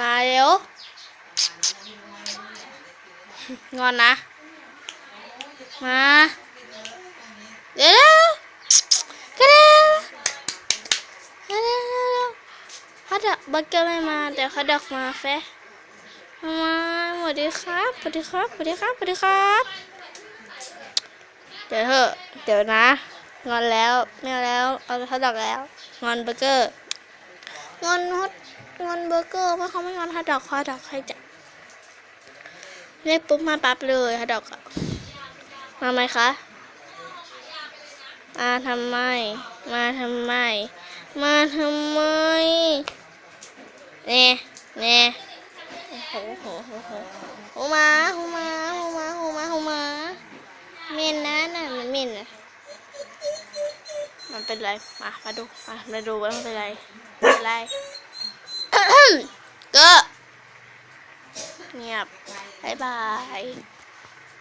มาเร็ว งอนนะ มาเดี๋ยวก็เร็วก็เร็วฮัดดอกบักเกอร์ไม่มาเดี๋ยวฮัดดกมาแฟมาสวัสดีครับสวัสดีครับสวัสดีครับสวัสดีครับ เดี๋ยวเถอะเดี๋ยวนะ งอนแล้วไม่เอาแล้ว เอาฮัดดอกแล้ว งอนเบอร์เกอร์ งอนฮอตงอนเบอร์เกอร์เพราะเขาไม่งอนฮัดดอกฮัดดอกใครจะเรียกปุ๊บมาปั๊บเลยฮัดดอกอะมาไหมคะมาทำไม มาทำไม มาทำไมเน่เน่โอ้โหโหโหโหหูมาหมาหมาหมาหมาเมนนะน่ะมันเมนนะ มันเป็นไร มา มาดู มา มาดูว่ามันเป็นไร เป็นไรก็เงียบบายบาย